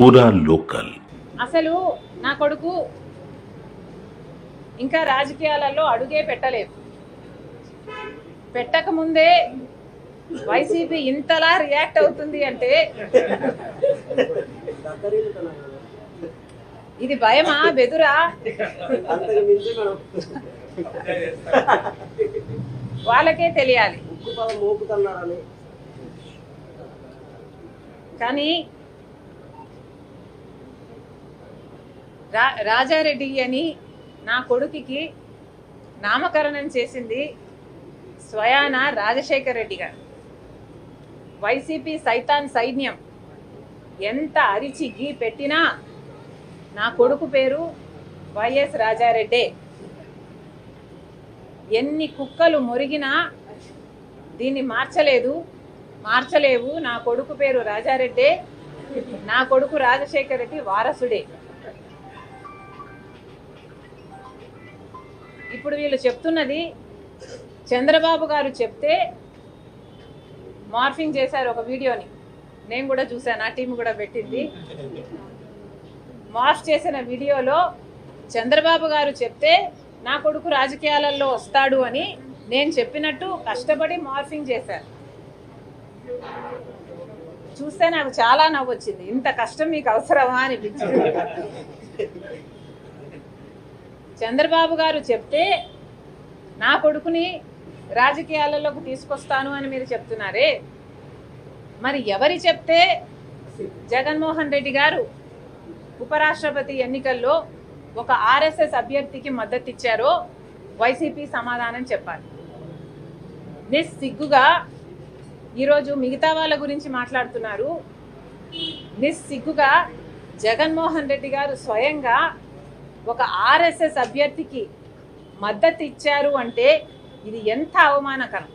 పూరా లోకల్. అసలు నా కొడుకు ఇంకా రాజకీయాలలో అడుగే పెట్టలేదు. పెట్టక ముందే వైసీపీ ఇంతలా రియాక్ట్ అవుతుంది అంటే ఇది భయమా బెదురా? వాళ్ళకే తెలియాలి. కానీ రా రాజారెడ్డి అని నా కొడుకుకి నామకరణం చేసింది స్వయాన రాజశేఖర్ రెడ్డి గారు. వైసీపీ సైతాన్ సైన్యం ఎంత అరిచి గీ పెట్టినా నా కొడుకు పేరు వైఎస్ రాజారెడ్డే. ఎన్ని కుక్కలు మురిగినా దీన్ని మార్చలేదు మార్చలేవు. నా కొడుకు పేరు రాజారెడ్డే నా కొడుకు రాజశేఖర రెడ్డి వారసుడే. ఇప్పుడు వీళ్ళు చెప్తున్నది చంద్రబాబు గారు చెప్తే మార్ఫింగ్ చేశారు ఒక వీడియోని. నేను కూడా చూశాను ఆ టీం కూడా పెట్టింది. మార్ఫ్ చేసిన వీడియోలో చంద్రబాబు గారు చెప్తే నా కొడుకు రాజకీయాలలో వస్తాడు అని నేను చెప్పినట్టు కష్టపడి మార్ఫింగ్ చేశారు. చూస్తే నాకు చాలా నవ్వు వచ్చింది ఇంత కష్టం మీకు అవసరమా అనిపించింది. చంద్రబాబు గారు చెప్తే నా కొడుకుని రాజకీయాలలోకి తీసుకొస్తాను అని మీరు చెప్తున్నారే? మరి ఎవరి చెప్తే జగన్మోహన్ రెడ్డి గారు ఉపరాష్ట్రపతి ఎన్నికల్లో ఒక ఆర్ఎస్ఎస్ అభ్యర్థికి మద్దతు ఇచ్చారో వైసీపీ సమాధానం చెప్పాలి. నిస్సిగ్గుగా ఈరోజు మిగతా వాళ్ళ గురించి మాట్లాడుతున్నారు. నిస్సిగ్గుగా జగన్మోహన్ రెడ్డి గారు స్వయంగా ఒక ఆర్ఎస్ఎస్ అభ్యర్థికి మద్దతు ఇచ్చారు అంటే ఇది ఎంత అవమానకరం.